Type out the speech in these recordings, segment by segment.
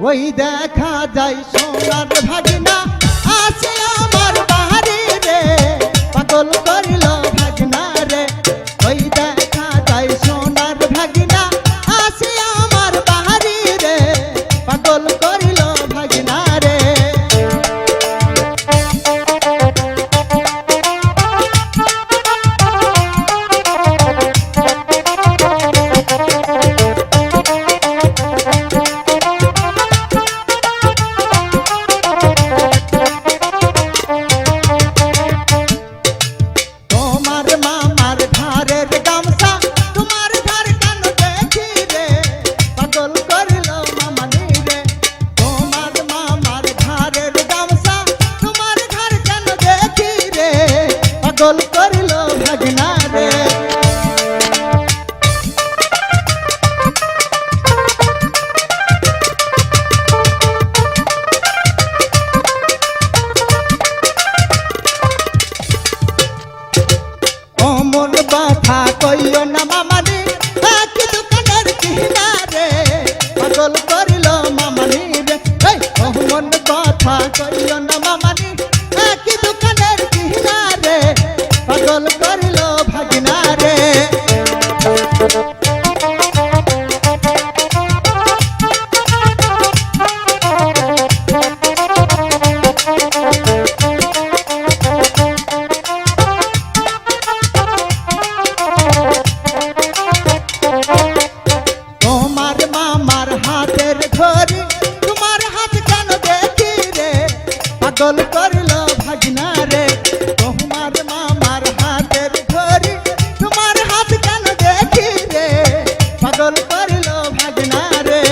ওই দেখা যায় সোনার ভাগিনা। আছে আমার বাহারি রে পাগল পাগল করিল ভাগিনা রে। পাগল করল পাগল করল ভাগনা রে।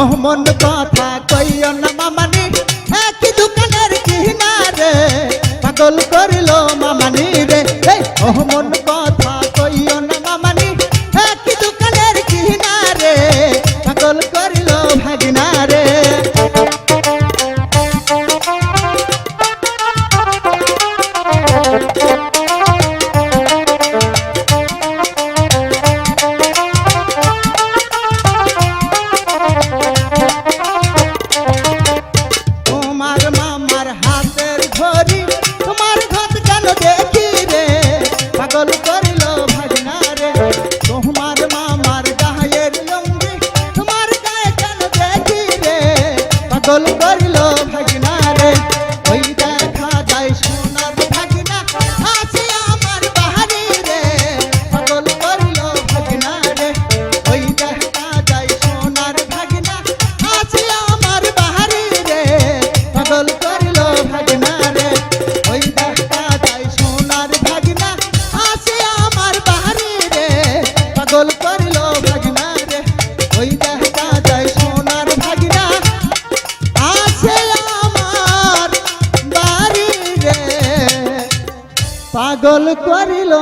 অমন কথা কইও না মামানি, একই দোকানের কিনারে পাগল করিল মামানি রে। অমন পাগল করিল ভাগনা রে। ওই দেখা যায় সোনার ভাগনা। আছে আমার বাহারি রে। পাগল করিল ভাগনা রে। ওই দেখা যায় সোনার ভাগনা। আছে আমার বাহারি রে। পাগল করিল ভাগনা রে। ওই দেখা যায় সোনার ভাগনা। আছে আমার বাহারি রে। পাগল পাগল করিল।